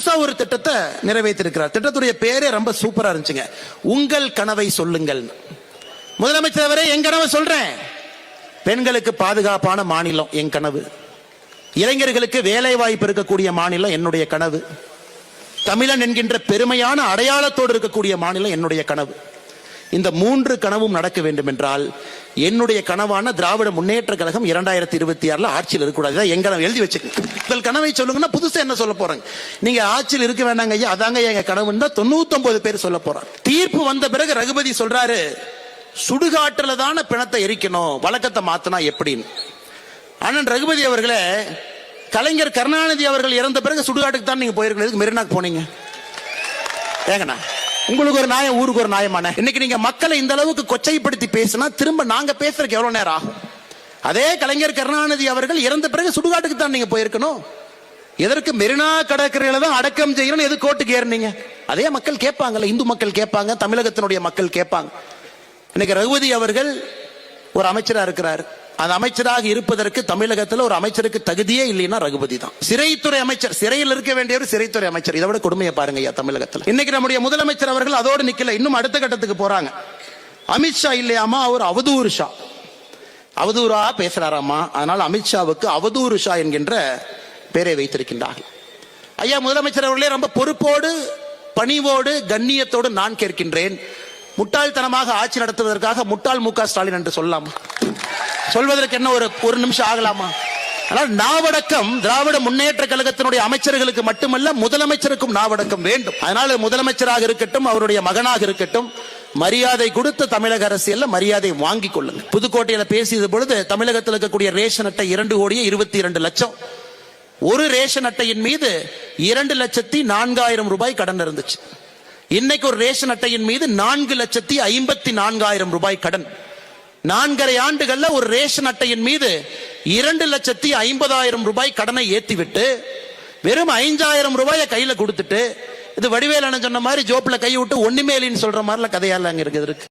புதுசா ஒரு திட்டத்தை நிறைவேற்றிருக்கிறார். திட்டத்துடைய பேரே ரொம்ப சூப்பரா இருந்துச்சுங்க. உங்கள் கனவை சொல்லுங்கள். முதலமைச்சர் அவரே என் கனவை சொல்றேன். பெண்களுக்கு பாதுகாப்பான மாநிலம் என் கனவு. இளைஞர்களுக்கு வேலை வாய்ப்பு இருக்கக்கூடிய மாநிலம் என்னுடைய கனவு. தமிழன் என்கின்ற பெருமையான அடையாளத்தோடு இருக்கக்கூடிய மாநிலம் என்னுடைய கனவு. இந்த மூன்று கனவும் நடக்க வேண்டும் என்றால் என்னுடைய கனவான திராவிட முன்னேற்ற கழகம் இரண்டாயிரத்தி இருபத்தி ஆறுல ஆட்சியில் இருக்கக்கூடாது. எங்க நான் எழுதி வச்சுக்க உங்கள் கனவை சொல்லுங்கன்னா புதுசா என்ன சொல்ல போறாங்க? நீங்க ஆட்சியில் இருக்க வேண்டாங்க ஐயா அதாங்க எங்க கனவுன்னு தான் தொண்ணூத்தொன்பது பேர் சொல்ல போறாங்க. தீர்ப்பு வந்த பிறகு ரகுபதி சொல்றாரு சுடுகாட்டுல தானே பிணத்தை எரிக்கணும் வழக்கத்தை மாத்தினா எப்படின்னு. அண்ணன் ரகுபதி அவர்களே கலைஞர் கருணாநிதி அவர்கள் இறந்த பிறகு சுடுகாட்டுக்கு தான் நீங்க போயிருக்கீங்க மெரினாக்கு போனீங்க? ஏங்கண்ணா. உங்களுக்கு ஒரு நியாயம் ஊருக்கு ஒரு நியாயமான இன்னைக்கு நீங்க மக்களை இந்த அளவுக்கு கொச்சைப்படுத்தி பேசினா திரும்ப நாங்க பேசுறதுக்கு எவ்வளவு நேரம் ஆகும்? அதே கலைஞர் கருணாநிதி அவர்கள் இறந்த பிறகு சுடுகாட்டுக்கு தான் நீங்க போயிருக்கணும். எதற்கு மெரினா கடற்கரையில தான் அடக்கம் செய்யணும் எது கோட்டுக்கு ஏறினீங்க? அதே மக்கள் கேட்பாங்கல்ல இந்து மக்கள் கேட்பாங்க தமிழகத்தினுடைய மக்கள் கேட்பாங்க. இன்னைக்கு ரகுபதி அவர்கள் ஒரு அமைச்சராக இருக்கிறார். அந்த அமைச்சராக இருப்பதற்கு தமிழகத்தில் ஒரு அமைச்சருக்கு தகுதியே இல்லைன்னா ரகுபதி தான். சிறைத்துறை அமைச்சர் சிறையில் இருக்க வேண்டியவர் சிறைத்துறை அமைச்சர். இதை விட கொடுமையை பாருங்க ஐயா தமிழகத்தில். இன்னைக்கு நம்முடைய முதலமைச்சர் அவர்கள் அதோடு நிக்கல. இன்னும் அடுத்த கட்டத்துக்கு போறாங்க. அமித்ஷா இல்லையாமா? அவர் அவதூறு ஷா. அவதூறா பேசுறாராமா? அதனால அமித்ஷாவுக்கு அவதூறு ஷா என்கின்ற பெயரை வைத்திருக்கின்றார்கள். ஐயா முதலமைச்சர் அவர்களே ரொம்ப பொறுப்போடு பணிவோடு கண்ணியத்தோடு நான் கேட்கின்றேன். முட்டாள்தனமாக ஆட்சி நடத்துவதற்காக முட்டாள் மு ஸ்டாலின் என்று சொல்லலாமா? சொல்வதற்கு என்ன ஒரு ஒரு நிமிஷம் ஆகலாமா? ஆனால் நாவடக்கம் திராவிட முன்னேற்ற கழகத்தினுடைய அமைச்சர்களுக்கு மட்டுமல்ல முதலமைச்சருக்கும் நாவடக்கம் வேண்டும். அதனால முதலமைச்சராக இருக்கட்டும் அவருடைய மகனாக இருக்கட்டும் மரியாதை கொடுத்து தமிழக அரசியல்ல மரியாதை வாங்கி கொள்ளுங்க புதுக்கோட்டையில பேசியது பொழுது தமிழகத்தில் இருக்கக்கூடிய ரேஷன் அட்டை இரண்டு கோடியே இருபத்தி இரண்டு லட்சம். ஒரு ரேஷன் அட்டையின் மீது இரண்டு லட்சத்தி நான்காயிரம் ரூபாய் கடன் இருந்துச்சு. இன்னைக்கு ஒரு ரேஷன் அட்டையின் மீது நான்கு லட்சத்தி ஐம்பத்தி நான்காயிரம் ரூபாய் கடன். நான்கரை ஆண்டுகள்ல ஒரு ரேஷன் அட்டையின் மீது இரண்டு லட்சத்தி ஐம்பதாயிரம் ரூபாய் கடனை ஏத்திவிட்டு வெறும் ஐந்தாயிரம் ரூபாயை கையில கொடுத்துட்டு இது வடிவேலன்னு சொன்ன மாதிரி ஜோப்ல கை விட்டு ஒண்ணுமே இல்லைன்னு சொல்ற மாதிரிலாம் கதையால அங்க இருக்குது. இருக்கு